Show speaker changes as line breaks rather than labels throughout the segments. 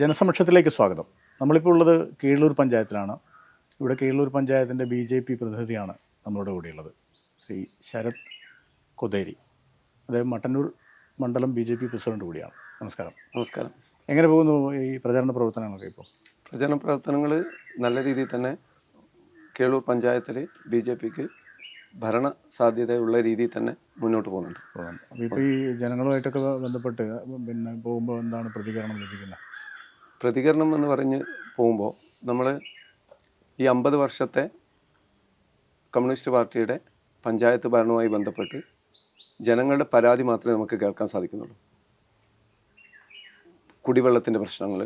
ജനസമക്ഷത്തിലേക്ക് സ്വാഗതം. നമ്മളിപ്പോൾ ഉള്ളത് കീഴൂർ പഞ്ചായത്തിലാണ്. ഇവിടെ കീഴൂർ പഞ്ചായത്തിന്റെ ബി ജെ പി പ്രതിനിധിയാണ് നമ്മളുടെ കൂടെയുള്ളത്. ശ്രീ ശരത് കൊതേരി. അദ്ദേഹം മട്ടന്നൂർ മണ്ഡലം ബി ജെ പി പ്രസിഡന്റ് കൂടിയാണ്. നമസ്കാരം.
നമസ്കാരം.
എങ്ങനെ പോകുന്നു ഈ പ്രചാരണ പ്രവർത്തനങ്ങളൊക്കെ ഇപ്പോൾ
പ്രചാരണ പ്രവർത്തനങ്ങൾ നല്ല രീതിയിൽ തന്നെ കേളൂർ പഞ്ചായത്തിൽ ബി ജെ പിക്ക് ഭരണ സാധ്യതയുള്ള രീതിയിൽ തന്നെ മുന്നോട്ട് പോകുന്നുണ്ട്.
പോകുന്നുണ്ട് അപ്പോൾ ഇപ്പോൾ ഈ ജനങ്ങളുമായിട്ടൊക്കെ ബന്ധപ്പെട്ട് പിന്നെ പോകുമ്പോൾ എന്താണ് പ്രതികരണം ലഭിക്കുന്നത്?
പ്രതികരണം എന്ന് പറഞ്ഞ് പോകുമ്പോൾ നമ്മൾ ഈ അമ്പത് വർഷത്തെ കമ്മ്യൂണിസ്റ്റ് പാർട്ടിയുടെ പഞ്ചായത്ത് ഭരണവുമായി ബന്ധപ്പെട്ട് ജനങ്ങളുടെ പരാതി മാത്രമേ നമുക്ക് കേൾക്കാൻ സാധിക്കുന്നുള്ളൂ. കുടിവെള്ളത്തിന്റെ പ്രശ്നങ്ങൾ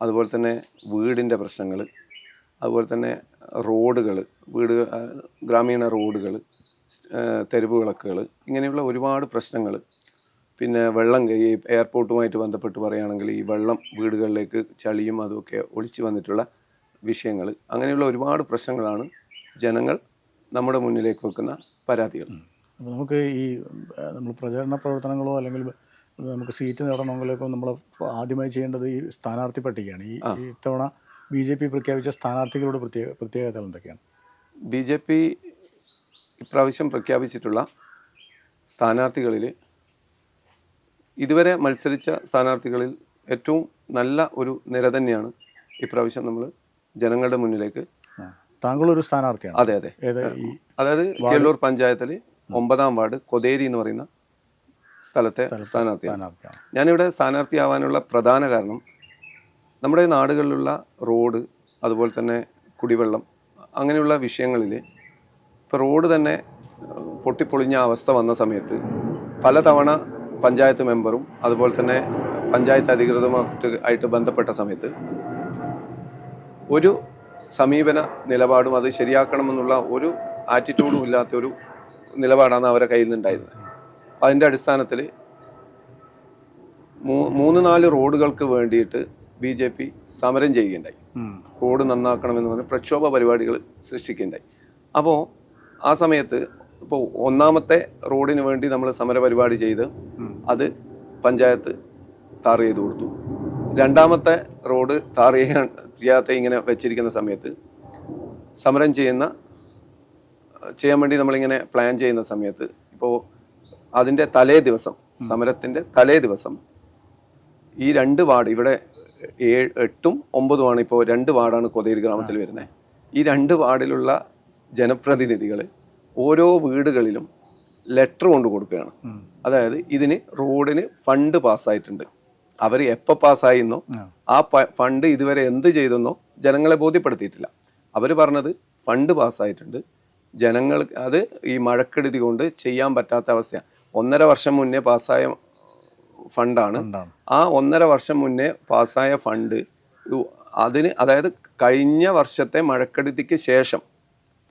അതുപോലെ തന്നെ വീടിന്റെ പ്രശ്നങ്ങൾ അതുപോലെ തന്നെ റോഡുകൾ വീട് ഗ്രാമീണ റോഡുകൾ തെരുവ് വിളക്കുകൾ ഇങ്ങനെയുള്ള ഒരുപാട് പ്രശ്നങ്ങൾ പിന്നെ വെള്ളം ഈ എയർപോർട്ടുമായിട്ട് ബന്ധപ്പെട്ട് പറയുകയാണെങ്കിൽ ഈ വെള്ളം വീടുകളിലേക്ക് ചളിയും അതുമൊക്കെ ഒളിച്ചു വന്നിട്ടുള്ള വിഷയങ്ങൾ. അങ്ങനെയുള്ള ഒരുപാട് പ്രശ്നങ്ങളാണ് ജനങ്ങൾ നമ്മുടെ മുന്നിലേക്ക് വെക്കുന്ന പരാതികൾ.
അപ്പോൾ നമുക്ക് ഈ നമ്മൾ പ്രചരണ പ്രവർത്തനങ്ങളോ അല്ലെങ്കിൽ നമുക്ക് സീറ്റ് നേടണമെങ്കിലൊക്കെ നമ്മൾ ആദ്യമായി ചെയ്യേണ്ടത് ഈ സ്ഥാനാർത്ഥി പട്ടികയാണ്. ഈ ഈ ഇത്തവണ ബി ജെ പി പ്രഖ്യാപിച്ച സ്ഥാനാർത്ഥികളുടെ പ്രത്യേക പ്രത്യേകതകൾ എന്തൊക്കെയാണ്?
ബി ജെ പി ഇപ്രാവശ്യം പ്രഖ്യാപിച്ചിട്ടുള്ള സ്ഥാനാർത്ഥികളിൽ ഇതുവരെ മത്സരിച്ച സ്ഥാനാർത്ഥികളിൽ ഏറ്റവും നല്ല ഒരു നിര തന്നെയാണ് ഇപ്രാവശ്യം നമ്മൾ ജനങ്ങളുടെ മുന്നിലേക്ക്
താങ്കൾ താങ്കളൊരു സ്ഥാനാർത്ഥിയാണ്.
അതെ അതെ. അതായത് കേളൂർ പഞ്ചായത്തിൽ ഒമ്പതാം വാർഡ് കൊതേരി എന്ന് പറയുന്ന സ്ഥലത്തെ സ്ഥാനാർത്ഥിയാണ്. ഞാനിവിടെ സ്ഥാനാർത്ഥിയാവാനുള്ള പ്രധാന കാരണം നമ്മുടെ നാടുകളിലുള്ള റോഡ് അതുപോലെ തന്നെ കുടിവെള്ളം അങ്ങനെയുള്ള വിഷയങ്ങളിൽ ഇപ്പോൾ റോഡ് തന്നെ പൊട്ടിപ്പൊളിഞ്ഞ അവസ്ഥ വന്ന സമയത്ത് പലതവണ പഞ്ചായത്ത് മെമ്പറും അതുപോലെ തന്നെ പഞ്ചായത്ത് അധികൃതമായിട്ട് ആയിട്ട് ബന്ധപ്പെട്ട സമയത്ത് ഒരു സമീപന നിലപാടും അത് ശരിയാക്കണമെന്നുള്ള ഒരു ആറ്റിറ്റ്യൂഡും ഇല്ലാത്ത ഒരു നിലപാടാണ് അവരെ കയ്യിൽ നിന്നുണ്ടായിരുന്നത്. അതിന്റെ അടിസ്ഥാനത്തിൽ മൂന്ന് നാല് റോഡുകൾക്ക് വേണ്ടിയിട്ട് ബി ജെ പി സമരം ചെയ്യുകയുണ്ടായി. റോഡ് നന്നാക്കണമെന്ന് പറഞ്ഞ് പ്രക്ഷോഭ പരിപാടികൾ സൃഷ്ടിക്കുകയുണ്ടായി. അപ്പോൾ ആ സമയത്ത് ഇപ്പോൾ ഒന്നാമത്തെ റോഡിന് വേണ്ടി നമ്മൾ സമര പരിപാടി ചെയ്ത് അത് പഞ്ചായത്ത് താർ ചെയ്ത് കൊടുത്തു. രണ്ടാമത്തെ റോഡ് താർ ചെയ്യാൻ ചെയ്യാത്ത ഇങ്ങനെ വെച്ചിരിക്കുന്ന സമയത്ത് സമരം ചെയ്യുന്ന ചെയ്യാൻ വേണ്ടി നമ്മളിങ്ങനെ പ്ലാൻ ചെയ്യുന്ന സമയത്ത് ഇപ്പോൾ അതിന്റെ തലേ ദിവസം സമരത്തിന്റെ തലേ ദിവസം ഈ രണ്ട് വാർഡ് ഇവിടെ ഏഴ് എട്ടും ഒമ്പതുമാണ് ഇപ്പോൾ രണ്ട് വാർഡാണ് കൊതേരി ഗ്രാമത്തിൽ വരുന്നത്. ഈ രണ്ട് വാർഡിലുള്ള ജനപ്രതിനിധികൾ ഓരോ വീടുകളിലും ലെറ്റർ കൊണ്ട് കൊടുക്കുകയാണ്. അതായത് ഇതിന് റോഡിന് ഫണ്ട് പാസ്സായിട്ടുണ്ട് അവർ എപ്പോൾ പാസ്സായിന്നോ
ആ.
ആ ഫണ്ട് ഇതുവരെ എന്ത് ചെയ്തെന്നോ ജനങ്ങളെ ബോധ്യപ്പെടുത്തിയിട്ടില്ല. അവർ പറഞ്ഞത് ഫണ്ട് പാസ്സായിട്ടുണ്ട് ജനങ്ങൾ അത് ഈ മഴക്കെടുതി കൊണ്ട് ചെയ്യാൻ പറ്റാത്ത അവസ്ഥയാണ് ഒന്നര വർഷം മുന്നേ പാസ്സായ ഫണ്ടാണ് ആ ഒന്നര വർഷം മുന്നേ പാസ്സായ ഫണ്ട് അതിന് അതായത് കഴിഞ്ഞ വർഷത്തെ മഴക്കെടുതിക്ക് ശേഷം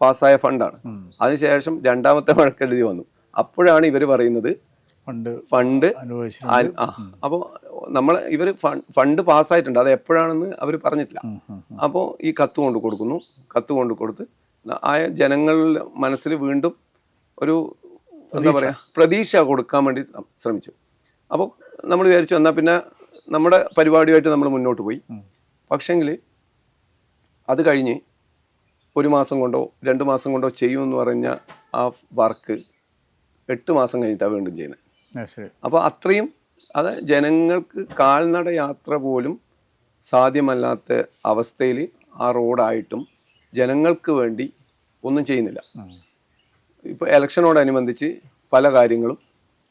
പാസ്സായ ഫണ്ടാണ്. അതിനുശേഷം രണ്ടാമത്തെ മഴക്കെടുതി വന്നു. അപ്പോഴാണ് ഇവർ പറയുന്നത്
ഫണ്ട്
ഫണ്ട് അപ്പോൾ നമ്മൾ ഇവർ ഫണ്ട് പാസ്സായിട്ടുണ്ട്. അത് എപ്പോഴാണെന്ന് അവർ പറഞ്ഞിട്ടില്ല. അപ്പോൾ ഈ കത്ത് കൊണ്ട് കൊടുക്കുന്നു. കത്ത് കൊണ്ട് കൊടുത്ത് ആ ജനങ്ങളുടെ മനസ്സിൽ വീണ്ടും ഒരു എന്താ പറയുക പ്രതീക്ഷ കൊടുക്കാൻ വേണ്ടി ശ്രമിച്ചു. അപ്പോൾ നമ്മൾ വിചാരിച്ചു എന്നാൽ പിന്നെ നമ്മുടെ പരിപാടിയായിട്ട് നമ്മൾ മുന്നോട്ട് പോയി. പക്ഷെങ്കിൽ അത് കഴിഞ്ഞ് ഒരു മാസം കൊണ്ടോ രണ്ട് മാസം കൊണ്ടോ ചെയ്യുമെന്ന് പറഞ്ഞ ആ വർക്ക് എട്ട് മാസം കഴിഞ്ഞിട്ടാണ് വീണ്ടും ചെയ്യുന്നത് അപ്പോൾ അത്രയും അത് ജനങ്ങൾക്ക് കാൽനട യാത്ര പോലും സാധ്യമല്ലാത്ത അവസ്ഥയിൽ ആ റോഡായിട്ടും ജനങ്ങൾക്ക് വേണ്ടി ഒന്നും ചെയ്യുന്നില്ല. ഇപ്പോൾ ഇലക്ഷനോടനുബന്ധിച്ച് പല കാര്യങ്ങളും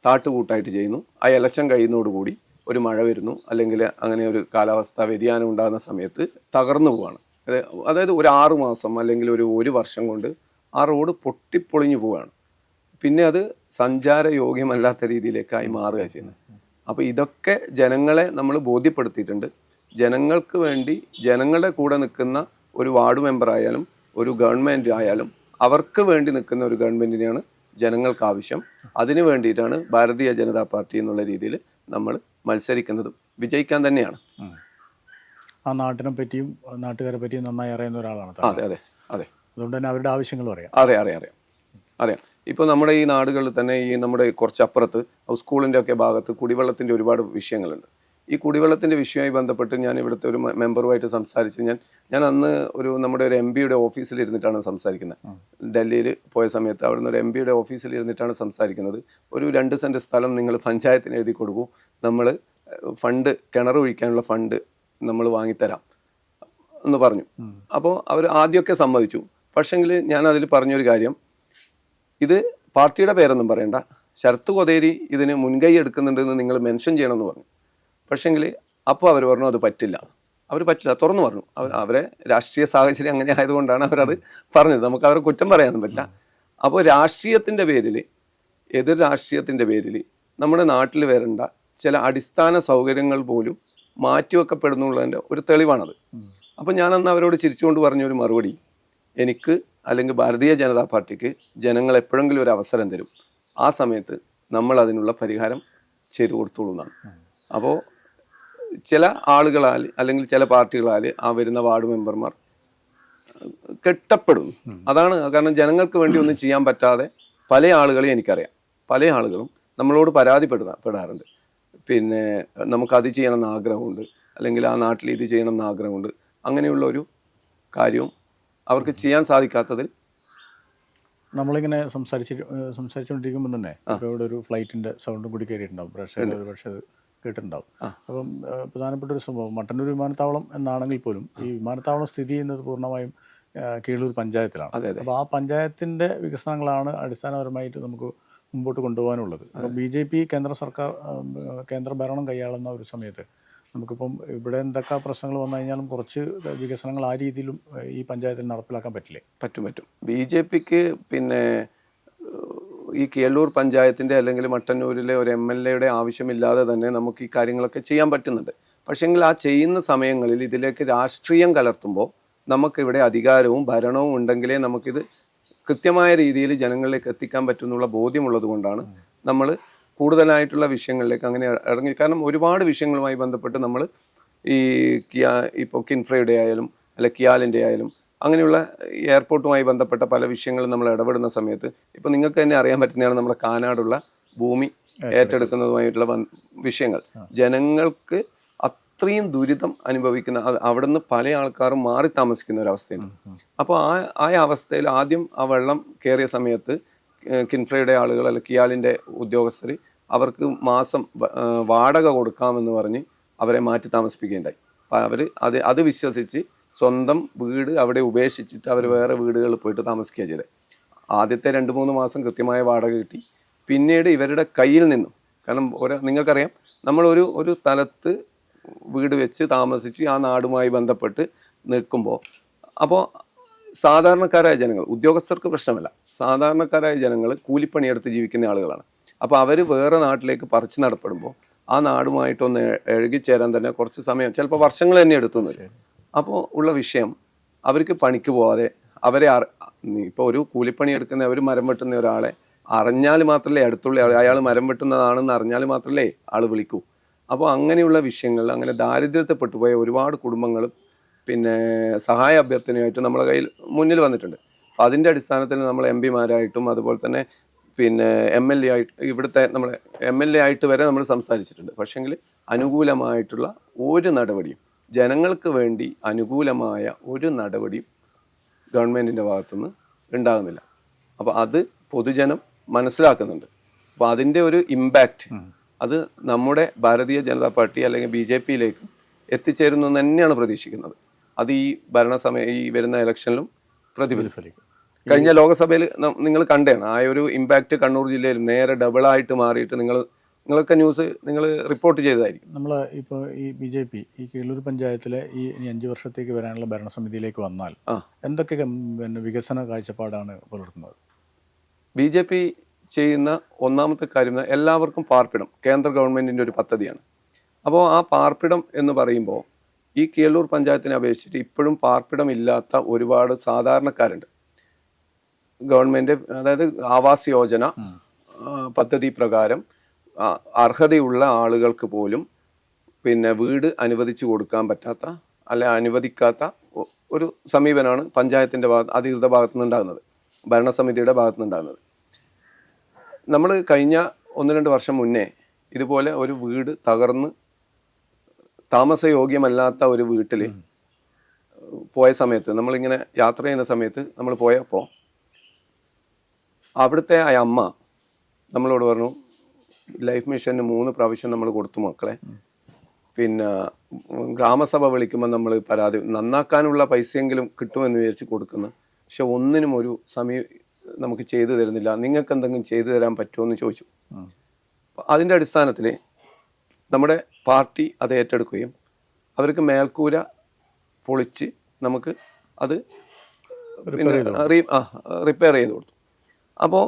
താട്ടുകൂട്ടായിട്ട് ചെയ്യുന്നു. ആ ഇലക്ഷൻ കഴിയുന്നതോടുകൂടി ഒരു മഴ വരുന്നു. അല്ലെങ്കിൽ അങ്ങനെ ഒരു കാലാവസ്ഥ വ്യതിയാനം ഉണ്ടാകുന്ന സമയത്ത് തകർന്നു പോവാണ്. അതായത് ഒരു ആറു മാസം അല്ലെങ്കിൽ ഒരു ഒരു വർഷം കൊണ്ട് ആ റോഡ് പൊട്ടിപ്പൊളിഞ്ഞു പോവുകയാണ്. പിന്നെ അത് സഞ്ചാരയോഗ്യമല്ലാത്ത രീതിയിലേക്കായി മാറുക ചെയ്യുന്നത്. അപ്പോൾ ഇതൊക്കെ ജനങ്ങളെ നമ്മൾ ബോധ്യപ്പെടുത്തിയിട്ടുണ്ട്. ജനങ്ങൾക്ക് വേണ്ടി ജനങ്ങളുടെ കൂടെ നിൽക്കുന്ന ഒരു വാർഡ് മെമ്പർ ആയാലും ഒരു ഗവൺമെന്റ് ആയാലും അവർക്ക് വേണ്ടി നിൽക്കുന്ന ഒരു ഗവൺമെന്റിനെയാണ് ജനങ്ങൾക്ക് ആവശ്യം. അതിനു വേണ്ടിയിട്ടാണ് ഭാരതീയ ജനതാ പാർട്ടി എന്നുള്ള രീതിയിൽ നമ്മൾ മത്സരിക്കുന്നതും വിജയിക്കാൻ തന്നെയാണ്.
ആ നാട്ടിനെ പറ്റിയും നാട്ടുകാരെ പറ്റിയും നന്നായി അറിയുന്ന ഒരാളാണ്
അതെ അതെ അതെ.
അതുകൊണ്ട് തന്നെ അവരുടെ ആവശ്യങ്ങൾ അറിയാം.
അതെ അറിയാം അറിയാം അതെ. ഇപ്പോൾ നമ്മുടെ ഈ നാടുകളിൽ തന്നെ ഈ നമ്മുടെ കുറച്ചപ്പുറത്ത് സ്കൂളിന്റെ ഒക്കെ ഭാഗത്ത് കുടിവെള്ളത്തിന്റെ ഒരുപാട് വിഷയങ്ങളുണ്ട്. ഈ കുടിവെള്ളത്തിന്റെ വിഷയവുമായി ബന്ധപ്പെട്ട് ഞാൻ ഇവിടുത്തെ ഒരു മെമ്പറുമായിട്ട് സംസാരിച്ച് ഞാൻ ഞാൻ അന്ന് ഒരു നമ്മുടെ ഒരു എം പിയുടെ ഓഫീസിൽ ഇരുന്നിട്ടാണ് സംസാരിക്കുന്നത് ഡൽഹിയിൽ പോയ സമയത്ത് അവിടുന്ന് ഒരു എം പിയുടെ ഓഫീസിൽ ഇരുന്നിട്ടാണ് സംസാരിക്കുന്നത്. ഒരു രണ്ട് സെന്റ് സ്ഥലം നിങ്ങൾ പഞ്ചായത്തിന് എഴുതി കൊടുക്കൂ. നമ്മൾ ഫണ്ട് കിണർ ഒഴിക്കാനുള്ള ഫണ്ട് നമ്മൾ വാങ്ങിത്തരാം എന്ന് പറഞ്ഞു. അപ്പോൾ അവർ ആദ്യമൊക്കെ സമ്മതിച്ചു. പക്ഷെങ്കിൽ ഞാൻ അതിൽ പറഞ്ഞൊരു കാര്യം. ഇത് പാർട്ടിയുടെ പേരൊന്നും പറയണ്ട. ശരത്ത് കൊതേരി ഇതിന് മുൻകൈ എടുക്കുന്നുണ്ടെന്ന് നിങ്ങൾ മെൻഷൻ ചെയ്യണമെന്ന് പറഞ്ഞു. പക്ഷെങ്കിൽ അപ്പോൾ അവർ പറഞ്ഞു അത് പറ്റില്ല. അവർ പറ്റില്ല തുറന്നു പറഞ്ഞു. അവർ അവരെ രാഷ്ട്രീയ സാഹചര്യം അങ്ങനെ ആയതുകൊണ്ടാണ് അവരത് പറഞ്ഞത്. നമുക്ക് അവരെ കുറ്റം പറയാനൊന്നും പറ്റില്ല. അപ്പോൾ രാഷ്ട്രീയത്തിന്റെ പേരിൽ എതിർ രാഷ്ട്രീയത്തിന്റെ പേരിൽ നമ്മുടെ നാട്ടിൽ വരേണ്ട ചില അടിസ്ഥാന സൗകര്യങ്ങൾ പോലും മാറ്റിവെക്കപ്പെടുന്നുള്ളതിന്റെ ഒരു തെളിവാണത്. അപ്പോൾ ഞാനന്ന് അവരോട് ചിരിച്ചുകൊണ്ട് പറഞ്ഞൊരു മറുപടി. എനിക്ക് അല്ലെങ്കിൽ ഭാരതീയ ജനതാ പാർട്ടിക്ക് ജനങ്ങൾ എപ്പോഴെങ്കിലും ഒരു അവസരം തരും. ആ സമയത്ത് നമ്മൾ അതിനുള്ള പരിഹാരം ചെയ്തു കൊടുത്തോളൂ എന്നാണ്. അപ്പോൾ ചില ആളുകളാൽ അല്ലെങ്കിൽ ചില പാർട്ടികളാൽ ആ വരുന്ന വാർഡ് മെമ്പർമാർ കെട്ടപ്പെടും അതാണ് കാരണം ജനങ്ങൾക്ക് വേണ്ടി ഒന്നും ചെയ്യാൻ പറ്റാതെ പല ആളുകളെയും എനിക്കറിയാം. പല ആളുകളും നമ്മളോട് പരാതിപ്പെടുന്ന പെടാറുണ്ട്. പിന്നെ നമുക്ക് അത് ചെയ്യണമെന്ന് ആഗ്രഹമുണ്ട്. അല്ലെങ്കിൽ ആ നാട്ടിൽ ഇത് ചെയ്യണമെന്ന് ആഗ്രഹമുണ്ട്. അങ്ങനെയുള്ള ഒരു കാര്യവും അവർക്ക് ചെയ്യാൻ സാധിക്കാത്തതിൽ
നമ്മളിങ്ങനെ സംസാരിച്ച് സംസാരിച്ചുകൊണ്ടിരിക്കുമ്പോൾ തന്നെ ഇപ്പോൾ ഇവിടെ ഒരു ഫ്ലൈറ്റിന്റെ സൗണ്ടും കൂടി കയറിയിട്ടുണ്ടാവും പ്രേക്ഷകർ ഒരു പക്ഷേ അത് കേട്ടിട്ടുണ്ടാവും. അപ്പം പ്രധാനപ്പെട്ട ഒരു സംഭവം മട്ടന്നൂർ വിമാനത്താവളം എന്നാണെങ്കിൽ പോലും ഈ വിമാനത്താവളം സ്ഥിതി ചെയ്യുന്നത് പൂർണമായും കീഴൂർ പഞ്ചായത്തിലാണ്. അപ്പോൾ ആ പഞ്ചായത്തിന്റെ വികസനങ്ങളാണ് അടിസ്ഥാനപരമായിട്ട് നമുക്ക് മുമ്പോട്ട് കൊണ്ടുപോകാനുള്ളത്. അപ്പോൾ ബി ജെ പി കേന്ദ്ര സർക്കാർ കേന്ദ്ര ഭരണം കൈയാളുന്ന ഒരു സമയത്ത് നമുക്കിപ്പം ഇവിടെ എന്തൊക്കെ പ്രശ്നങ്ങൾ വന്നു കഴിഞ്ഞാലും കുറച്ച് വികസനങ്ങൾ ആ രീതിയിലും ഈ പഞ്ചായത്തിൽ നടപ്പിലാക്കാൻ പറ്റില്ലേ?
പറ്റും പറ്റും. ബി ജെ പിക്ക് പിന്നെ ഈ കേളൂർ പഞ്ചായത്തിന്റെ അല്ലെങ്കിൽ മട്ടന്നൂരിലെ ഒരു എം എൽ എയുടെ ആവശ്യമില്ലാതെ തന്നെ നമുക്ക് ഈ കാര്യങ്ങളൊക്കെ ചെയ്യാൻ പറ്റുന്നുണ്ട്. പക്ഷേങ്കിൽ ആ ചെയ്യുന്ന സമയങ്ങളിൽ ഇതിലേക്ക് രാഷ്ട്രീയം കലർത്തുമ്പോൾ നമുക്കിവിടെ അധികാരവും ഭരണവും ഉണ്ടെങ്കിലേ നമുക്കിത് കൃത്യമായ രീതിയിൽ ജനങ്ങളിലേക്ക് എത്തിക്കാൻ പറ്റുന്നുള്ള ബോധ്യമുള്ളത് കൊണ്ടാണ് നമ്മൾ കൂടുതലായിട്ടുള്ള വിഷയങ്ങളിലേക്ക് അങ്ങനെ ഇറങ്ങി. കാരണം ഒരുപാട് വിഷയങ്ങളുമായി ബന്ധപ്പെട്ട് നമ്മൾ ഈ കിയാ ഇപ്പോൾ കിൻഫ്രയുടെ ആയാലും അല്ലെ കിയാലിന്റെ ആയാലും അങ്ങനെയുള്ള എയർപോർട്ടുമായി ബന്ധപ്പെട്ട പല വിഷയങ്ങളും നമ്മൾ ഇടപെടുന്ന സമയത്ത് ഇപ്പോൾ നിങ്ങൾക്ക് തന്നെ അറിയാൻ പറ്റുന്നതാണ് നമ്മുടെ കാനാടുള്ള ഭൂമി ഏറ്റെടുക്കുന്നതുമായിട്ടുള്ള വിഷയങ്ങൾ. ജനങ്ങൾക്ക് അത്രയും ദുരിതം അനുഭവിക്കുന്ന അവിടെ നിന്ന് പല ആൾക്കാരും മാറി താമസിക്കുന്ന ഒരു അവസ്ഥയുണ്ട് അപ്പോൾ ആ ആ അവസ്ഥയിൽ ആദ്യം ആ വെള്ളം കയറിയ സമയത്ത് കിൻഫ്രയുടെ ആളുകൾ അല്ലെങ്കിൽ കിയാലിന്റെ ഉദ്യോഗസ്ഥർ അവർക്ക് മാസം വാടക കൊടുക്കാമെന്ന് പറഞ്ഞ് അവരെ മാറ്റി താമസിപ്പിക്കുകയുണ്ടായി. അപ്പോൾ അവർ അത് അത് വിശ്വസിച്ച് സ്വന്തം വീട് അവിടെ ഉപേക്ഷിച്ചിട്ട് അവർ വേറെ വീടുകളിൽ പോയിട്ട് താമസിക്കുക ചെയ്തത്. ആദ്യത്തെ രണ്ട് മൂന്ന് മാസം കൃത്യമായ വാടക കിട്ടി. പിന്നീട് ഇവരുടെ കയ്യിൽ നിന്നും കാരണം ഒരു നിങ്ങൾക്കറിയാം നമ്മളൊരു ഒരു സ്ഥലത്ത് വീട് വെച്ച് താമസിച്ച് ആ നാടുമായി ബന്ധപ്പെട്ട് നിൽക്കുമ്പോൾ അപ്പോൾ സാധാരണക്കാരായ ജനങ്ങൾ ഉദ്യോഗസ്ഥർക്ക് പ്രശ്നമല്ല. സാധാരണക്കാരായ ജനങ്ങൾ കൂലിപ്പണിയെടുത്ത് ജീവിക്കുന്ന ആളുകളാണ്. അപ്പോൾ അവർ വേറെ നാട്ടിലേക്ക് പറിച്ചു നടപ്പെടുമ്പോൾ ആ നാടുമായിട്ടൊന്ന് എഴുകിച്ചേരാൻ തന്നെ കുറച്ച് സമയം ചിലപ്പോൾ വർഷങ്ങൾ തന്നെ എടുത്തു വരും അപ്പോൾ ഉള്ള വിഷയം അവർക്ക് പണിക്ക് പോവാതെ അവരെ ഇപ്പോൾ ഒരു കൂലിപ്പണി എടുക്കുന്ന ഒരു മരം വെട്ടുന്ന ഒരാളെ അറിഞ്ഞാൽ മാത്രമല്ലേ അടുത്തുള്ള അയാൾ മരം വെട്ടുന്നതാണെന്ന് അറിഞ്ഞാൽ മാത്രമല്ലേ ആൾ വിളിക്കൂ. അപ്പോൾ അങ്ങനെയുള്ള വിഷയങ്ങൾ അങ്ങനെ ദാരിദ്ര്യത്തെപ്പെട്ടു പോയ ഒരുപാട് കുടുംബങ്ങളും പിന്നെ സഹായ അഭ്യർത്ഥനയായിട്ട് നമ്മളെ കയ്യിൽ മുന്നിൽ വന്നിട്ടുണ്ട്. അപ്പോൾ അതിന്റെ അടിസ്ഥാനത്തിൽ നമ്മൾ എം പിമാരായിട്ടും അതുപോലെ തന്നെ പിന്നെ എം എൽ എ ആയിട്ട് ഇവിടുത്തെ നമ്മൾ എം എൽ എ ആയിട്ട് വരെ നമ്മൾ സംസാരിച്ചിട്ടുണ്ട്. പക്ഷേങ്കിൽ അനുകൂലമായിട്ടുള്ള ഒരു നടപടിയും ജനങ്ങൾക്ക് വേണ്ടി അനുകൂലമായ ഒരു നടപടിയും ഗവൺമെന്റിന്റെ ഭാഗത്തുനിന്ന് ഉണ്ടാകുന്നില്ല. അപ്പോൾ അത് പൊതുജനം മനസ്സിലാക്കുന്നുണ്ട്. അപ്പോൾ അതിന്റെ ഒരു ഇമ്പാക്റ്റ് അത് നമ്മുടെ ഭാരതീയ ജനതാ പാർട്ടി അല്ലെങ്കിൽ ബി ജെ പിയിലേക്ക് എത്തിച്ചേരുന്നു തന്നെയാണ് പ്രതീക്ഷിക്കുന്നത്. അത് ഈ ഭരണസമയ ഈ വരുന്ന ഇലക്ഷനിലും പ്രതിഫലിക്കും.
പ്രതിഫലിക്കും.
കഴിഞ്ഞ ലോകസഭയിൽ നിങ്ങൾ കണ്ടേണം. ആ ഒരു ഇമ്പാക്റ്റ് കണ്ണൂർ ജില്ലയിൽ നേരെ ഡബിൾ ആയിട്ട് മാറിയിട്ട് നിങ്ങൾ നിങ്ങളൊക്കെ ന്യൂസ് നിങ്ങൾ റിപ്പോർട്ട് ചെയ്തതായിരിക്കും.
നമ്മൾ ഇപ്പോൾ ഈ ബി ജെ പി ഈ കീഴൂർ പഞ്ചായത്തിലെ ഈ ഇനി അഞ്ച് വർഷത്തേക്ക് വരാനുള്ള ഭരണസമിതിയിലേക്ക് വന്നാൽ എന്തൊക്കെ പിന്നെ വികസന കാഴ്ചപ്പാടാണ് പുലർത്തുന്നത്?
ബി ജെ പി ചെയ്യുന്ന ഒന്നാമത്തെ കാര്യം എല്ലാവർക്കും പാർപ്പിടം കേന്ദ്ര ഗവൺമെന്റിന്റെ ഒരു പദ്ധതിയാണ്. അപ്പോൾ ആ പാർപ്പിടം എന്ന് പറയുമ്പോൾ ഈ കേളൂർ പഞ്ചായത്തിനെ അപേക്ഷിച്ചിട്ട് ഇപ്പോഴും പാർപ്പിടം ഇല്ലാത്ത ഒരുപാട് സാധാരണക്കാരുണ്ട്. ഗവൺമെന്റ് അതായത് ആവാസ് യോജന പദ്ധതി പ്രകാരം അർഹതയുള്ള ആളുകൾക്ക് പോലും പിന്നെ വീട് അനുവദിച്ചു കൊടുക്കാൻ പറ്റാത്ത അല്ലെ അനുവദിക്കാത്ത ഒരു സമീപനമാണ് പഞ്ചായത്തിന്റെ ഭാഗത്ത് അധികൃത ഭാഗത്തു നിന്നുണ്ടാകുന്നത് ഭരണസമിതിയുടെ ഭാഗത്തു നിന്നുണ്ടാകുന്നത് നമ്മൾ കഴിഞ്ഞ ഒന്ന് രണ്ട് വർഷം മുന്നേ ഇതുപോലെ ഒരു വീട് തകർന്ന് താമസയോഗ്യമല്ലാത്ത ഒരു വീട്ടിൽ പോയ സമയത്ത് നമ്മളിങ്ങനെ യാത്ര ചെയ്യുന്ന സമയത്ത് നമ്മൾ പോയപ്പോൾ അവിടുത്തെ ആ അമ്മ നമ്മളോട് പറഞ്ഞു ലൈഫ് മിഷന് മൂന്ന് പ്രാവശ്യം നമ്മൾ കൊടുത്തു മക്കളെ. പിന്നെ ഗ്രാമസഭ വിളിക്കുമ്പോൾ നമ്മൾ പരാതി നന്നാക്കാനുള്ള പൈസയെങ്കിലും കിട്ടുമെന്ന് വിചാരിച്ച് കൊടുക്കുന്നു. പക്ഷെ ഒന്നിനും ഒരു സമയം നമുക്ക് ചെയ്തു തരുന്നില്ല. നിങ്ങൾക്ക് എന്തെങ്കിലും ചെയ്തു തരാൻ പറ്റുമോ എന്ന് ചോദിച്ചു. അതിന്റെ അടിസ്ഥാനത്തിൽ നമ്മുടെ പാർട്ടി അത് ഏറ്റെടുക്കുകയും അവർക്ക് മേൽക്കൂര പൊളിച്ച് നമുക്ക് അത് റിപ്പയർ ചെയ്ത് കൊടുത്തു. അപ്പോൾ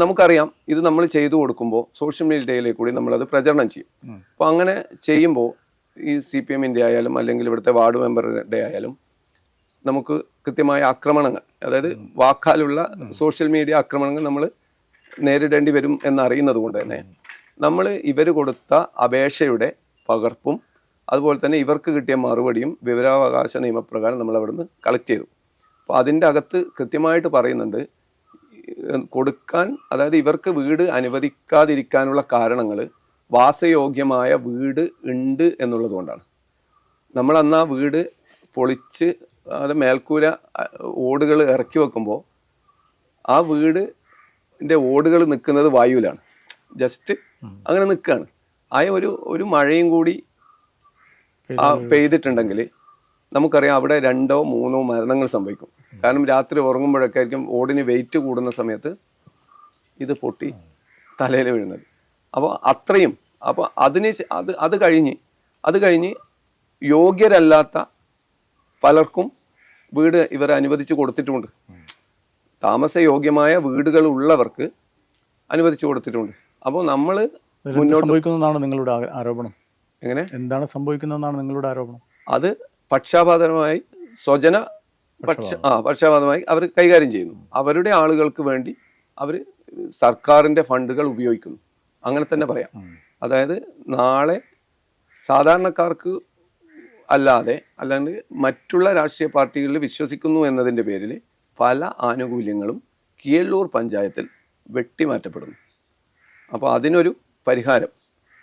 നമുക്കറിയാം ഇത് നമ്മൾ ചെയ്തു കൊടുക്കുമ്പോൾ സോഷ്യൽ മീഡിയയിലേക്ക് കൂടി നമ്മളത് പ്രചരണം ചെയ്യും. അപ്പോൾ അങ്ങനെ ചെയ്യുമ്പോൾ ഈ സി പി എമ്മിന്റെ ആയാലും അല്ലെങ്കിൽ ഇവിടുത്തെ വാർഡ് മെമ്പറുടെ ആയാലും നമുക്ക് കൃത്യമായ ആക്രമണങ്ങൾ അതായത് വാക്കാലുള്ള സോഷ്യൽ മീഡിയ ആക്രമണങ്ങൾ നമ്മൾ നേരിടേണ്ടി വരും എന്നറിയുന്നത് കൊണ്ട് തന്നെ നമ്മൾ ഇവർ കൊടുത്ത അപേക്ഷയുടെ പകർപ്പും അതുപോലെ തന്നെ ഇവർക്ക് കിട്ടിയ മറുപടിയും വിവരാവകാശ നിയമപ്രകാരം നമ്മൾ അവിടുന്ന് കളക്ട് ചെയ്തു. അപ്പോൾ അതിന്റെ അകത്ത് കൃത്യമായിട്ട് പറയുന്നുണ്ട് കൊടുക്കാൻ അതായത് ഇവർക്ക് വീട് അനുവദിക്കാതിരിക്കാനുള്ള കാരണങ്ങൾ വാസയോഗ്യമായ വീട് ഉണ്ട് എന്നുള്ളത് കൊണ്ടാണ്. നമ്മൾ അന്ന് ആ വീട് പൊളിച്ച് അത് മേൽക്കൂര ഓടുകൾ ഇറക്കി വെക്കുമ്പോൾ ആ വീടിന്റെ ഓടുകൾ നിൽക്കുന്നത് വായുവിലാണ്. ജസ്റ്റ് അങ്ങനെ നിൽക്കുകയാണ്. ആ ഒരു ഒരു മഴയും കൂടി ആ പെയ്തിട്ടുണ്ടെങ്കിൽ നമുക്കറിയാം അവിടെ രണ്ടോ മൂന്നോ മരണങ്ങൾ സംഭവിക്കും. കാരണം രാത്രി ഉറങ്ങുമ്പോഴൊക്കെ ആയിരിക്കും ഓടിന് വെയിറ്റ് കൂടുന്ന സമയത്ത് ഇത് പൊട്ടി തലയിൽ വീഴുന്നത്. അപ്പോൾ അത്രയും അപ്പോൾ അതിന് അത് അത് കഴിഞ്ഞ് അത് കഴിഞ്ഞ് യോഗ്യരല്ലാത്ത പലർക്കും വീട് ഇവർ അനുവദിച്ചു കൊടുത്തിട്ടുമുണ്ട് താമസയോഗ്യമായ വീടുകൾ ഉള്ളവർക്ക് അനുവദിച്ചു കൊടുത്തിട്ടുണ്ട്. അപ്പോൾ നമ്മൾ
മുന്നോട്ട് സംഭവിക്കുന്നതാണ് നിങ്ങളുടെ ആരോപണം?
എങ്ങനെ?
എന്താണ് സംഭവിക്കുന്നതെന്നാണ് നിങ്ങളുടെ ആരോപണം?
അത് പക്ഷാപാതമായി സ്വജന പക്ഷ ആ പക്ഷാപാതമായി അവർ കൈകാര്യം ചെയ്യുന്നു. അവരുടെ ആളുകൾക്ക് വേണ്ടി അവർ സർക്കാരിന്റെ ഫണ്ടുകൾ ഉപയോഗിക്കുന്നു. അങ്ങനെ തന്നെ പറയാം. അതായത് നാളെ സാധാരണക്കാർക്ക് അല്ലാതെ അല്ലെങ്കിൽ മറ്റുള്ള രാഷ്ട്രീയ പാർട്ടികളിൽ വിശ്വസിക്കുന്നു എന്നതിന്റെ പേരിൽ പല ആനുകൂല്യങ്ങളും കീഴല്ലൂർ പഞ്ചായത്തിൽ വെട്ടിമാറ്റപ്പെടുന്നു. അപ്പോൾ അതിനൊരു പരിഹാരം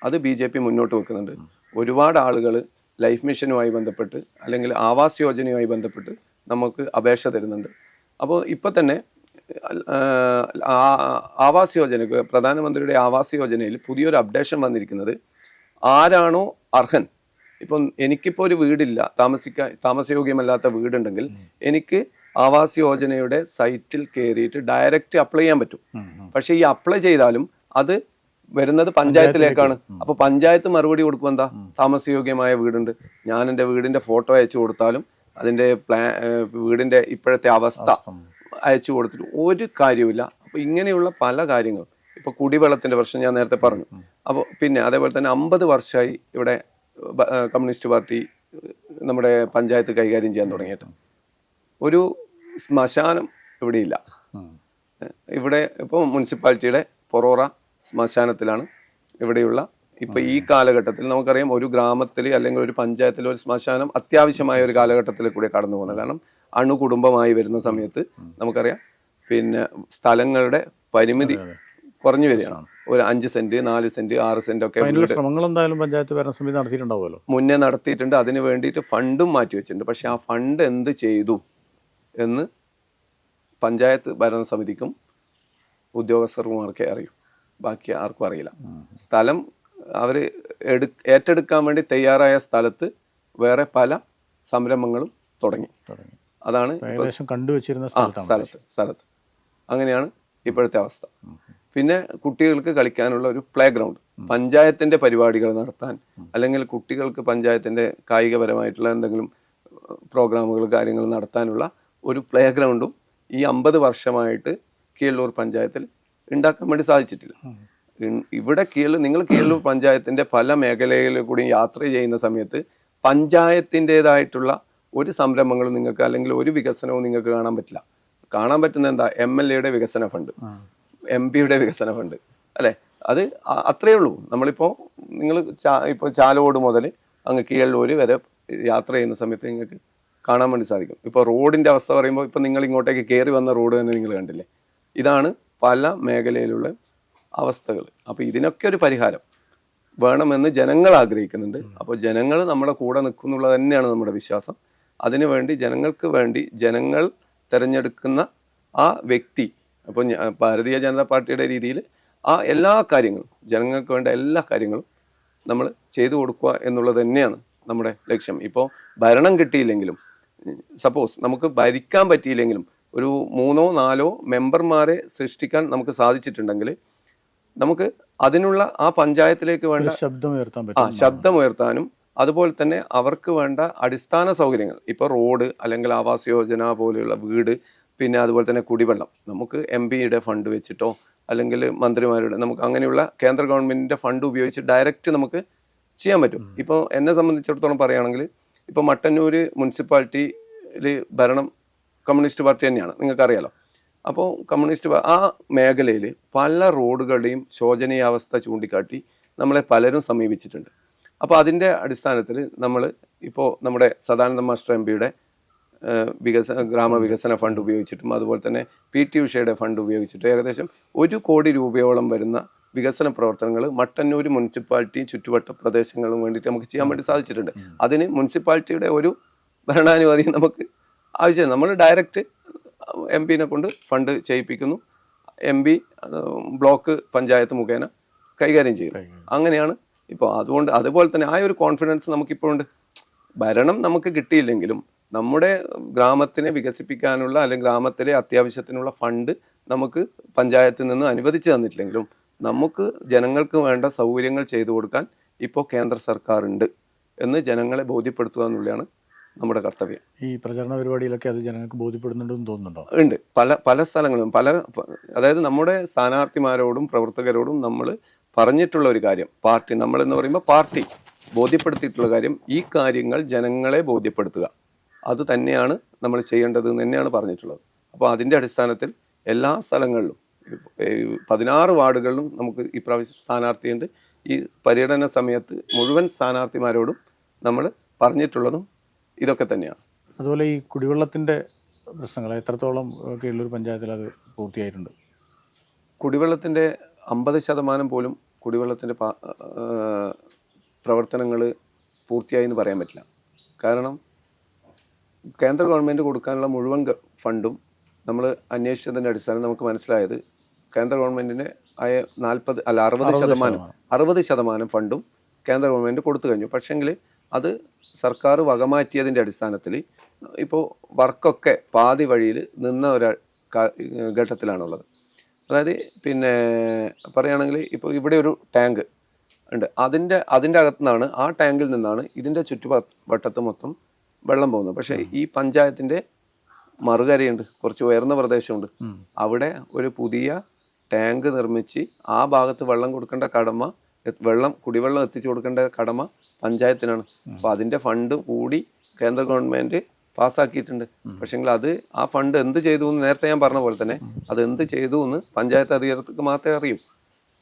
അത് ബി ജെ പി മുന്നോട്ട് വെക്കുന്നുണ്ട്. ഒരുപാട് ആളുകൾ ലൈഫ് മിഷനുമായി ബന്ധപ്പെട്ട് അല്ലെങ്കിൽ ആവാസ് യോജനയുമായി ബന്ധപ്പെട്ട് നമുക്ക് അപേക്ഷ തരുന്നുണ്ട്. അപ്പോൾ ഇപ്പോൾ തന്നെ ആവാസ് യോജന പ്രധാനമന്ത്രിയുടെ ആവാസ് യോജനയിൽ പുതിയൊരു അപ്ഡേഷൻ വന്നിരിക്കുന്നത് ആരാണോ അർഹൻ ഇപ്പം എനിക്കിപ്പോൾ ഒരു വീടില്ല. താമസിക്കാൻ താമസയോഗ്യമല്ലാത്ത വീടുണ്ടെങ്കിൽ എനിക്ക് ആവാസ് യോജനയുടെ സൈറ്റിൽ കയറിയിട്ട് ഡയറക്റ്റ് അപ്ലൈ ചെയ്യാൻ പറ്റും. പക്ഷേ ഈ അപ്ലൈ ചെയ്താലും അത് വരുന്നത് പഞ്ചായത്തിലേക്കാണ്. അപ്പോൾ പഞ്ചായത്ത് മറുപടി കൊടുക്കും എന്താ? താമസയോഗ്യമായ വീടുണ്ട്. ഞാൻ എന്റെ വീടിന്റെ ഫോട്ടോ അയച്ചു കൊടുത്താലും അതിന്റെ പ്ലാ വീടിന്റെ വീടിന്റെ ഇപ്പോഴത്തെ അവസ്ഥ അയച്ചു കൊടുത്തിട്ട് ഒരു കാര്യമില്ല അപ്പോൾ ഇങ്ങനെയുള്ള പല കാര്യങ്ങളും. ഇപ്പൊ കുടിവെള്ളത്തിന്റെ പ്രശ്നം ഞാൻ നേരത്തെ പറഞ്ഞു. അപ്പോൾ പിന്നെ അതേപോലെ തന്നെ അമ്പത് വർഷമായി ഇവിടെ കമ്മ്യൂണിസ്റ്റ് പാർട്ടി നമ്മുടെ പഞ്ചായത്ത് കൈകാര്യം ചെയ്യാൻ തുടങ്ങിയിട്ട്. ഒരു ശ്മശാനം ഇവിടെയില്ല. ഇവിടെ ഇപ്പോൾ മുനിസിപ്പാലിറ്റിയുടെ പൊറോറ ശ്മശാനത്തിലാണ് ഇവിടെയുള്ള. ഇപ്പൊ ഈ കാലഘട്ടത്തിൽ നമുക്കറിയാം ഒരു ഗ്രാമത്തിൽ അല്ലെങ്കിൽ ഒരു പഞ്ചായത്തിൽ ഒരു ശ്മശാനം അത്യാവശ്യമായ ഒരു കാലഘട്ടത്തിൽ കൂടി കടന്നു പോകുന്നത്. കാരണം അണുകുടുംബമായി വരുന്ന സമയത്ത് നമുക്കറിയാം. പിന്നെ സ്ഥലങ്ങളുടെ പരിമിതി കുറഞ്ഞു വരികയാണ് ഒരു അഞ്ച് സെന്റ് നാല് സെന്റ് ആറ് സെന്റ് ഒക്കെ
ശ്രമങ്ങൾ എന്തായാലും പഞ്ചായത്ത് ഭരണ സമിതി നടത്തിയിട്ടുണ്ടാവുമല്ലോ?
മുന്നേ നടത്തിയിട്ടുണ്ട്. അതിന് വേണ്ടിയിട്ട് ഫണ്ടും മാറ്റി വെച്ചിട്ടുണ്ട്. പക്ഷെ ആ ഫണ്ട് എന്ത് ചെയ്തു എന്ന് പഞ്ചായത്ത് ഭരണ സമിതിക്കും ഉദ്യോഗസ്ഥർമാർക്കേ അറിയൂ. ബാക്കി ആർക്കും അറിയില്ല. സ്ഥലം അവർ എടു ഏറ്റെടുക്കാൻ വേണ്ടി തയ്യാറായ സ്ഥലത്ത് വേറെ പല സംരംഭങ്ങളും തുടങ്ങി. അതാണ്
കണ്ടുവച്ചിരുന്ന
സ്ഥലത്ത് സ്ഥലത്ത്. അങ്ങനെയാണ് ഇപ്പോഴത്തെ അവസ്ഥ. പിന്നെ കുട്ടികൾക്ക് കളിക്കാനുള്ള ഒരു പ്ലേ ഗ്രൗണ്ട് പഞ്ചായത്തിന്റെ പരിപാടികൾ നടത്താൻ അല്ലെങ്കിൽ കുട്ടികൾക്ക് പഞ്ചായത്തിന്റെ കായികപരമായിട്ടുള്ള എന്തെങ്കിലും പ്രോഗ്രാമുകൾ കാര്യങ്ങൾ നടത്താനുള്ള ഒരു പ്ലേ ഗ്രൗണ്ടും ഈ അമ്പത് വർഷമായിട്ട് കീഴൂർ പഞ്ചായത്തിൽ ഉണ്ടാക്കാൻ വേണ്ടി സാധിച്ചിട്ടില്ല. ഇവിടെ കീഴ് നിങ്ങൾ കീഴൂർ പഞ്ചായത്തിന്റെ പല മേഖലയിൽ കൂടി യാത്ര ചെയ്യുന്ന സമയത്ത് പഞ്ചായത്തിന്റെതായിട്ടുള്ള ഒരു സംരംഭങ്ങളും നിങ്ങൾക്ക് അല്ലെങ്കിൽ ഒരു വികസനവും നിങ്ങൾക്ക് കാണാൻ പറ്റില്ല. കാണാൻ പറ്റുന്ന എന്താ? എം എൽ എയുടെ വികസന ഫണ്ട് എം പിയുടെ വികസന ഫണ്ട് അല്ലേ? അത് അത്രയേ ഉള്ളൂ. നമ്മളിപ്പോൾ നിങ്ങൾ ചാ ഇപ്പോൾ ചാലോട് മുതൽ അങ്ങ് കീഴല്ലൂർ വരെ യാത്ര ചെയ്യുന്ന സമയത്ത് നിങ്ങൾക്ക് കാണാൻ വേണ്ടി സാധിക്കും. ഇപ്പോൾ റോഡിന്റെ അവസ്ഥ പറയുമ്പോൾ ഇപ്പോൾ നിങ്ങൾ ഇങ്ങോട്ടേക്ക് കയറി വന്ന റോഡ് തന്നെ നിങ്ങൾ കണ്ടില്ലേ? ഇതാണ് പല മേഖലയിലുള്ള അവസ്ഥകൾ. അപ്പോൾ ഇതിനൊക്കെ ഒരു പരിഹാരം. വേണമെന്ന് ജനങ്ങൾ ആഗ്രഹിക്കുന്നുണ്ട്. അപ്പോൾ ജനങ്ങൾ നമ്മുടെ കൂടെ നിൽക്കുന്നുള്ളത് തന്നെയാണ് നമ്മുടെ വിശ്വാസം. അതിനുവേണ്ടി ജനങ്ങൾക്ക് വേണ്ടി ജനങ്ങൾ തിരഞ്ഞെടുക്കുന്ന ആ വ്യക്തി അപ്പോൾ ഭാരതീയ ജനതാ പാർട്ടിയുടെ രീതിയിൽ ആ എല്ലാ കാര്യങ്ങളും ജനങ്ങൾക്ക് വേണ്ട എല്ലാ കാര്യങ്ങളും നമ്മൾ ചെയ്തു കൊടുക്കുക എന്നുള്ളത് തന്നെയാണ് നമ്മുടെ ലക്ഷ്യം. ഇപ്പോൾ ഭരണം കിട്ടിയില്ലെങ്കിലും സപ്പോസ് നമുക്ക് ഭരിക്കാൻ പറ്റിയില്ലെങ്കിലും ഒരു മൂന്നോ നാലോ മെമ്പർമാരെ സൃഷ്ടിക്കാൻ നമുക്ക് സാധിച്ചിട്ടുണ്ടെങ്കിൽ നമുക്ക് അതിനുള്ള ആ പഞ്ചായത്തിലേക്ക് വേണ്ട
ശബ്ദം ഉയർത്താൻ
ആ
ശബ്ദം
ഉയർത്താനും അതുപോലെ തന്നെ അവർക്ക് വേണ്ട അടിസ്ഥാന സൗകര്യങ്ങൾ ഇപ്പോൾ റോഡ് അല്ലെങ്കിൽ ആവാസ് യോജന പോലെയുള്ള വീട് പിന്നെ അതുപോലെ തന്നെ കുടിവെള്ളം. നമുക്ക് എം പിയുടെ ഫണ്ട് വെച്ചിട്ടോ അല്ലെങ്കിൽ മന്ത്രിമാരുടെ നമുക്ക് അങ്ങനെയുള്ള കേന്ദ്ര ഗവൺമെന്റിന്റെ ഫണ്ട് ഉപയോഗിച്ച് ഡയറക്റ്റ് നമുക്ക് ചെയ്യാൻ പറ്റും. ഇപ്പോൾ എന്നെ സംബന്ധിച്ചിടത്തോളം പറയുകയാണെങ്കിൽ ഇപ്പോൾ മട്ടന്നൂർ മുനിസിപ്പാലിറ്റിയിൽ ഭരണം കമ്മ്യൂണിസ്റ്റ് പാർട്ടി തന്നെയാണ്. നിങ്ങൾക്കറിയാലോ. അപ്പോൾ കമ്മ്യൂണിസ്റ്റ് ആ മേഖലയിൽ പല റോഡുകളുടെയും ശോചനീയാവസ്ഥ ചൂണ്ടിക്കാട്ടി നമ്മളെ പലരും സമീപിച്ചിട്ടുണ്ട്. അപ്പോൾ അതിന്റെ അടിസ്ഥാനത്തിൽ നമ്മൾ ഇപ്പോൾ നമ്മുടെ സദാനന്ദ മാസ്റ്റർ എം പിയുടെ വികസന ഗ്രാമവികസന ഫണ്ട് ഉപയോഗിച്ചിട്ടും അതുപോലെ തന്നെ പി ടി ഉഷയുടെ ഫണ്ട് ഉപയോഗിച്ചിട്ടും ഏകദേശം ഒരു കോടി രൂപയോളം വരുന്ന വികസന പ്രവർത്തനങ്ങൾ മട്ടന്നൂർ മുനിസിപ്പാലിറ്റിയും ചുറ്റുവട്ട പ്രദേശങ്ങളും വേണ്ടിയിട്ട് നമുക്ക് ചെയ്യാൻ വേണ്ടി സാധിച്ചിട്ടുണ്ട്. അതിന് മുനിസിപ്പാലിറ്റിയുടെ ഒരു ഭരണാനുമതി നമുക്ക് ആവശ്യമാണ് നമ്മൾ ഡയറക്റ്റ് എം പിനെ കൊണ്ട് ഫണ്ട് ചെയ്യിപ്പിക്കുന്നു. എം പി ബ്ലോക്ക് പഞ്ചായത്ത് മുഖേന കൈകാര്യം ചെയ്യുന്നു അങ്ങനെയാണ് ഇപ്പോൾ അതുകൊണ്ട് അതുപോലെ തന്നെ ആ ഒരു കോൺഫിഡൻസ് നമുക്കിപ്പോഴുണ്ട്. ഭരണം നമുക്ക് കിട്ടിയില്ലെങ്കിലും നമ്മുടെ ഗ്രാമത്തിനെ വികസിപ്പിക്കാനുള്ള അല്ലെങ്കിൽ ഗ്രാമത്തിലെ അത്യാവശ്യത്തിനുള്ള ഫണ്ട് നമുക്ക് പഞ്ചായത്തിൽ നിന്ന് അനുവദിച്ചു തന്നിട്ടില്ലെങ്കിലും നമുക്ക് ജനങ്ങൾക്ക് വേണ്ട സൗകര്യങ്ങൾ ചെയ്തു കൊടുക്കാൻ ഇപ്പോൾ കേന്ദ്ര സർക്കാർ ഉണ്ട് എന്ന് ജനങ്ങളെ ബോധ്യപ്പെടുത്തുക എന്നുള്ളതാണ് നമ്മുടെ കർത്തവ്യം.
ഈ പ്രചരണ പരിപാടിയിലൊക്കെ അത് ജനങ്ങൾക്ക് ബോധ്യപ്പെടുന്നുണ്ടെന്ന് തോന്നുന്നുണ്ടോ?
ഉണ്ട്. പല പല സ്ഥലങ്ങളും പല അതായത് നമ്മുടെ സ്ഥാനാർത്ഥിമാരോടും പ്രവർത്തകരോടും നമ്മൾ പറഞ്ഞിട്ടുള്ള ഒരു കാര്യം പാർട്ടി നമ്മളെന്ന് പറയുമ്പോൾ പാർട്ടി ബോധ്യപ്പെടുത്തിയിട്ടുള്ള കാര്യം ഈ കാര്യങ്ങൾ ജനങ്ങളെ ബോധ്യപ്പെടുത്തുക. അത് തന്നെയാണ് നമ്മൾ ചെയ്യേണ്ടത് എന്ന് തന്നെയാണ് പറഞ്ഞിട്ടുള്ളത്. അപ്പോൾ അതിന്റെ അടിസ്ഥാനത്തിൽ എല്ലാ സ്ഥലങ്ങളിലും പതിനാറ് വാർഡുകളിലും നമുക്ക് ഇപ്രാവശ്യം സ്ഥാനാർത്ഥിയുണ്ട്. ഈ പര്യടന സമയത്ത് മുഴുവൻ സ്ഥാനാർത്ഥിമാരോടും നമ്മൾ പറഞ്ഞിട്ടുള്ളതും ഇതൊക്കെ തന്നെയാണ്.
അതുപോലെ ഈ കുടിവെള്ളത്തിന്റെ പ്രശ്നങ്ങൾ എത്രത്തോളം കേരളൂർ പഞ്ചായത്തിൽ അത് പൂർത്തിയായിട്ടുണ്ട്?
കുടിവെള്ളത്തിന്റെ അമ്പത് ശതമാനം പോലും കുടിവെള്ളത്തിന്റെ പ്രവർത്തനങ്ങൾ പൂർത്തിയായി എന്ന് പറയാൻ പറ്റില്ല. കാരണം കേന്ദ്ര ഗവൺമെന്റ് കൊടുക്കാനുള്ള മുഴുവൻ ഫണ്ടും നമ്മൾ അന്വേഷിച്ചതിന്റെ അടിസ്ഥാനം നമുക്ക് മനസ്സിലായത് കേന്ദ്ര ഗവൺമെന്റിന് ആയ നാൽപ്പത് അല്ല അറുപത് ശതമാനം അറുപത് ശതമാനം ഫണ്ടും കേന്ദ്ര ഗവൺമെന്റ് കൊടുത്തു കഴിഞ്ഞു. പക്ഷേങ്കിൽ അത് സർക്കാർ വകമാറ്റിയതിന്റെ അടിസ്ഥാനത്തിൽ ഇപ്പോൾ വർക്കൊക്കെ പാതി വഴിയിൽ നിന്ന ഒരു ഘട്ടത്തിലാണുള്ളത്. അതായത് പിന്നെ പറയുകയാണെങ്കിൽ ഇപ്പോൾ ഇവിടെ ഒരു ടാങ്ക് ഉണ്ട്. അതിന്റെ അതിന്റെ അകത്തു നിന്നാണ് ആ ടാങ്കിൽ നിന്നാണ് ഇതിന്റെ ചുറ്റുവട്ടത്ത് മൊത്തം വെള്ളം പോകുന്നത് പക്ഷേ ഈ പഞ്ചായത്തിന്റെ മറുകരയുണ്ട്. കുറച്ച് ഉയർന്ന പ്രദേശമുണ്ട്. അവിടെ ഒരു പുതിയ ടാങ്ക് നിർമ്മിച്ച് ആ ഭാഗത്ത് വെള്ളം കൊടുക്കേണ്ട കടമ വെള്ളം കുടിവെള്ളം എത്തിച്ചു കൊടുക്കേണ്ട കടമ പഞ്ചായത്തിനാണ്. അപ്പോൾ അതിന്റെ ഫണ്ട് കൂടി കേന്ദ്ര ഗവൺമെന്റ് പാസ്സാക്കിയിട്ടുണ്ട് പക്ഷെങ്കിൽ അത് ആ ഫണ്ട് എന്ത് ചെയ്തു എന്ന് നേരത്തെ ഞാൻ പറഞ്ഞ പോലെ തന്നെ അത് എന്ത് ചെയ്തു എന്ന് പഞ്ചായത്ത് അധികൃതർക്ക് മാത്രമേ അറിയൂ.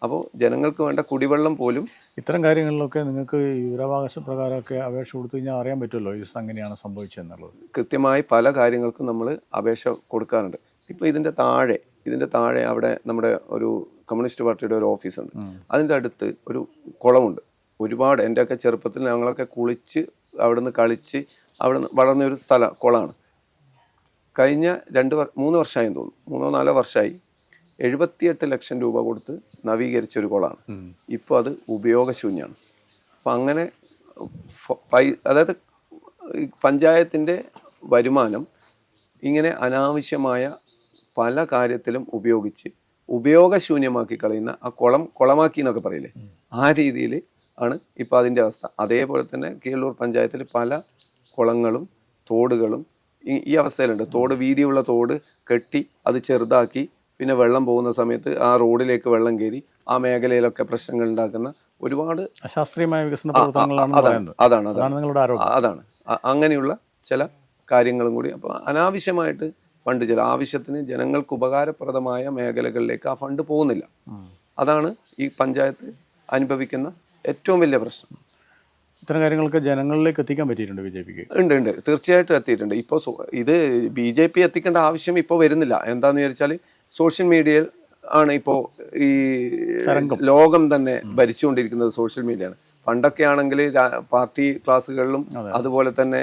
അപ്പോൾ ജനങ്ങൾക്ക് വേണ്ട കുടിവെള്ളം പോലും
ഇത്തരം കാര്യങ്ങളിലൊക്കെ നിങ്ങൾക്ക് വിവരാവകാശ പ്രകാരമൊക്കെ അപേക്ഷ കൊടുത്തു കഴിഞ്ഞാൽ അറിയാൻ പറ്റുമല്ലോ ഇത് എങ്ങനെയാണ് സംഭവിച്ചതെന്നുള്ളത്
കൃത്യമായി പല കാര്യങ്ങൾക്കും നമ്മൾ അപേക്ഷ കൊടുക്കാറുണ്ട്. ഇപ്പോൾ ഇതിന്റെ താഴെ ഇതിന്റെ താഴെ അവിടെ നമ്മുടെ ഒരു കമ്മ്യൂണിസ്റ്റ് പാർട്ടിയുടെ ഒരു ഓഫീസുണ്ട്. അതിന്റെ അടുത്ത് ഒരു കുളമുണ്ട്. ഒരുപാട് എന്റെയൊക്കെ ചെറുപ്പത്തിൽ ഞങ്ങളൊക്കെ കുളിച്ച് അവിടുന്ന് കളിച്ച് അവിടുന്ന് വളർന്ന ഒരു സ്ഥലം കുളമാണ് കഴിഞ്ഞ രണ്ട് മൂന്ന് വർഷമായി തോന്നുന്നു. മൂന്നോ നാലോ വർഷമായി എഴുപത്തിയെട്ട് ലക്ഷം രൂപ കൊടുത്ത് നവീകരിച്ച ഒരു കുളമാണ് ഇപ്പോൾ അത് ഉപയോഗശൂന്യമാണ് അപ്പം അങ്ങനെ അതായത് പഞ്ചായത്തിന്റെ വരുമാനം ഇങ്ങനെ അനാവശ്യമായ പല കാര്യത്തിലും ഉപയോഗിച്ച് ഉപയോഗശൂന്യമാക്കി കളയുന്ന ആ കുളം കുളമാക്കി എന്നൊക്കെ പറയില്ലേ? ആ രീതിയിൽ ആണ് ഇപ്പോൾ അതിന്റെ അവസ്ഥ. അതേപോലെ തന്നെ കീഴൂർ പഞ്ചായത്തിൽ പല കുളങ്ങളും തോടുകളും ഈ അവസ്ഥയിലുണ്ട്. തോട് വീതിയുള്ള തോട് കെട്ടി അത് ചെറുതാക്കി പിന്നെ വെള്ളം പോകുന്ന സമയത്ത് ആ റോഡിലേക്ക് വെള്ളം കയറി ആ മേഖലയിലൊക്കെ പ്രശ്നങ്ങൾ ഉണ്ടാക്കുന്ന ഒരുപാട്
ശാസ്ത്രീയമായ വികസന പ്രവർത്തനങ്ങളാണ്
അതാണ് അതാണ് അതാണ്
നിങ്ങളുടെ
അങ്ങനെയുള്ള ചില കാര്യങ്ങളും കൂടി. അപ്പോൾ അനാവശ്യമായിട്ട് ഫണ്ട് ചില ആവശ്യത്തിന് ജനങ്ങൾക്ക് ഉപകാരപ്രദമായ മേഖലകളിലേക്ക് ആ ഫണ്ട് പോകുന്നില്ല. അതാണ് ഈ പഞ്ചായത്ത് അനുഭവിക്കുന്ന ഏറ്റവും വലിയ പ്രശ്നം.
ഇത്തരം കാര്യങ്ങളൊക്കെ ജനങ്ങളിലേക്ക് എത്തിക്കാൻ പറ്റിയിട്ടുണ്ട് ബി ജെ പിക്ക്.
ഉണ്ട് ഉണ്ട്. തീർച്ചയായിട്ടും എത്തിയിട്ടുണ്ട്. ഇപ്പോൾ ഇത് ബി ജെ പി എത്തിക്കേണ്ട ആവശ്യം ഇപ്പോൾ വരുന്നില്ല. എന്താണെന്ന് വിചാരിച്ചാൽ സോഷ്യൽ മീഡിയയിൽ ആണ് ഇപ്പോൾ ഈ ലോകം തന്നെ ഭരിച്ചുകൊണ്ടിരിക്കുന്നത് സോഷ്യൽ മീഡിയയാണ്. പണ്ടൊക്കെ ആണെങ്കിൽ പാർട്ടി ക്ലാസ്സുകളിലും അതുപോലെ തന്നെ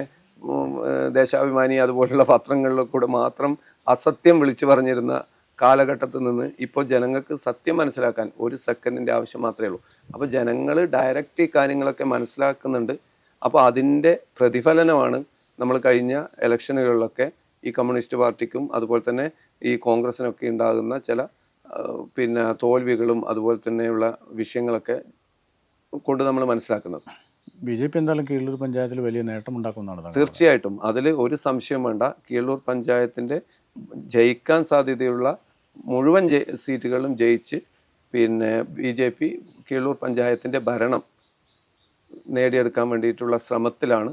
ദേശാഭിമാനി അതുപോലുള്ള പത്രങ്ങളിലും കൂടെ മാത്രം അസത്യം വിളിച്ചു പറഞ്ഞിരുന്ന കാലഘട്ടത്തിൽ നിന്ന് ഇപ്പോൾ ജനങ്ങൾക്ക് സത്യം മനസ്സിലാക്കാൻ ഒരു സെക്കൻഡിന്റെ ആവശ്യം മാത്രമേ ഉള്ളൂ. അപ്പോൾ ജനങ്ങൾ ഡയറക്റ്റ് ഈ കാര്യങ്ങളൊക്കെ മനസ്സിലാക്കുന്നുണ്ട്. അപ്പോൾ അതിന്റെ പ്രതിഫലനമാണ് നമ്മൾ കഴിഞ്ഞ ഇലക്ഷനുകളിലൊക്കെ ഈ കമ്മ്യൂണിസ്റ്റ് പാർട്ടിക്കും അതുപോലെ തന്നെ ഈ കോൺഗ്രസിനൊക്കെ ഉണ്ടാകുന്ന ചില പിന്നെ തോൽവികളും അതുപോലെ തന്നെയുള്ള വിഷയങ്ങളൊക്കെ കൊണ്ട് നമ്മൾ മനസ്സിലാക്കുന്നത്.
ബി ജെ പി എന്തായാലും കീഴൂർ പഞ്ചായത്തിൽ വലിയ നേട്ടം ഉണ്ടാക്കുന്നതാണ്
തീർച്ചയായിട്ടും. അതിൽ ഒരു സംശയം വേണ്ട. കീഴൂർ പഞ്ചായത്തിന്റെ ജയിക്കാൻ സാധ്യതയുള്ള മുഴുവൻ സീറ്റുകളും ജയിച്ച് പിന്നെ ബി ജെ പി കീഴൂർ പഞ്ചായത്തിന്റെ ഭരണം നേടിയെടുക്കാൻ വേണ്ടിയിട്ടുള്ള ശ്രമത്തിലാണ്.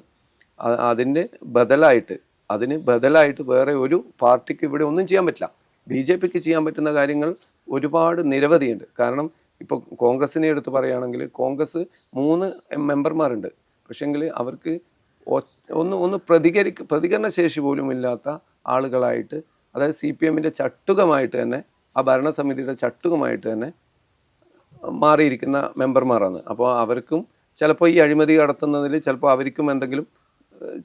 അതിന്റെ ബദലായിട്ട് അതിന് ബദലായിട്ട് വേറെ ഒരു പാർട്ടിക്ക് ഇവിടെ ഒന്നും ചെയ്യാൻ പറ്റില്ല. ബി ജെ പിക്ക് ചെയ്യാൻ പറ്റുന്ന കാര്യങ്ങൾ ഒരുപാട് നിരവധിയുണ്ട്. കാരണം ഇപ്പോൾ കോൺഗ്രസിനെ എടുത്ത് പറയുകയാണെങ്കിൽ കോൺഗ്രസ് മൂന്ന് മെമ്പർമാരുണ്ട്. പക്ഷേങ്കിൽ അവർക്ക് ഒന്ന് ഒന്ന് പ്രതികരിക്ക പ്രതികരണ ശേഷി പോലും ഇല്ലാത്ത ആളുകളായിട്ട് അതായത് സി പി എമ്മിന്റെ ചട്ടുകമായിട്ട് തന്നെ ആ ഭരണസമിതിയുടെ ചട്ടുകമായിട്ട് തന്നെ മാറിയിരിക്കുന്ന മെമ്പർമാരാണ്. അപ്പോൾ അവർക്കും ചിലപ്പോൾ ഈ അഴിമതി നടത്തുന്നതിൽ ചിലപ്പോൾ അവർക്കും എന്തെങ്കിലും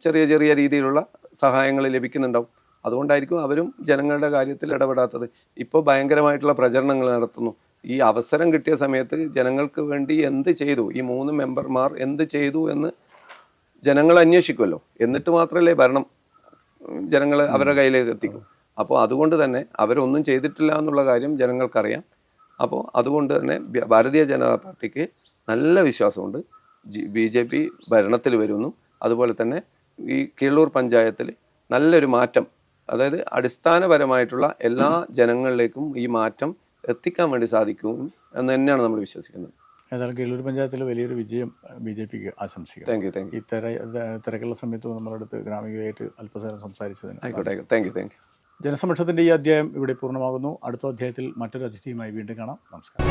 ചെറിയ ചെറിയ രീതിയിലുള്ള സഹായങ്ങൾ ലഭിക്കുന്നുണ്ടാവും. അതുകൊണ്ടായിരിക്കും അവരും ജനങ്ങളുടെ കാര്യത്തിൽ ഇടപെടാത്തത്. ഇപ്പോൾ ഭയങ്കരമായിട്ടുള്ള പ്രചരണങ്ങൾ നടത്തുന്നു. ഈ അവസരം കിട്ടിയ സമയത്ത് ജനങ്ങൾക്ക് വേണ്ടി എന്ത് ചെയ്തു? ഈ മൂന്ന് മെമ്പർമാർ എന്ത് ചെയ്തു എന്ന് ജനങ്ങൾ അന്വേഷിക്കുമല്ലോ. എന്നിട്ട് മാത്രമല്ലേ ഭരണം ജനങ്ങൾ അവരുടെ കയ്യിലേക്ക് എത്തിക്കും അപ്പോൾ അതുകൊണ്ട് തന്നെ അവരൊന്നും ചെയ്തിട്ടില്ല എന്നുള്ള കാര്യം ജനങ്ങൾക്കറിയാം. അപ്പോൾ അതുകൊണ്ട് തന്നെ ഭാരതീയ ജനതാ പാർട്ടിക്ക് നല്ല വിശ്വാസമുണ്ട്. ബി ജെ പി ഭരണത്തിൽ വരുമെന്നും അതുപോലെ തന്നെ ഈ കീഴൂർ പഞ്ചായത്തിൽ നല്ലൊരു മാറ്റം അതായത് അടിസ്ഥാനപരമായിട്ടുള്ള എല്ലാ ജനങ്ങളിലേക്കും ഈ മാറ്റം എത്തിക്കാൻ വേണ്ടി സാധിക്കും എന്ന് തന്നെയാണ് നമ്മൾ വിശ്വസിക്കുന്നത്.
ഏതായാലും കീഴൂർ പഞ്ചായത്തിൽ വലിയൊരു വിജയം ബി ജെ പിക്ക് ആശംസിക്കാം.
താങ്ക് യു താങ്ക് യു
ഈ തിര തിരക്കുള്ള സമയത്ത് നമ്മളടുത്ത് ഗ്രാമീണമായിട്ട് അല്പസേരം സംസാരിച്ചതിന്
ആയിക്കോട്ടെ ആയിക്കോട്ടെ. താങ്ക് യു താങ്ക് യു
ജനസംരക്ഷണത്തിന്റെ ഈ അധ്യായം ഇവിടെ പൂർണമാകുന്നു. അടുത്ത അധ്യായത്തിൽ മറ്റൊരു അതിഥിയുമായി വീണ്ടും കാണാം. നമസ്കാരം.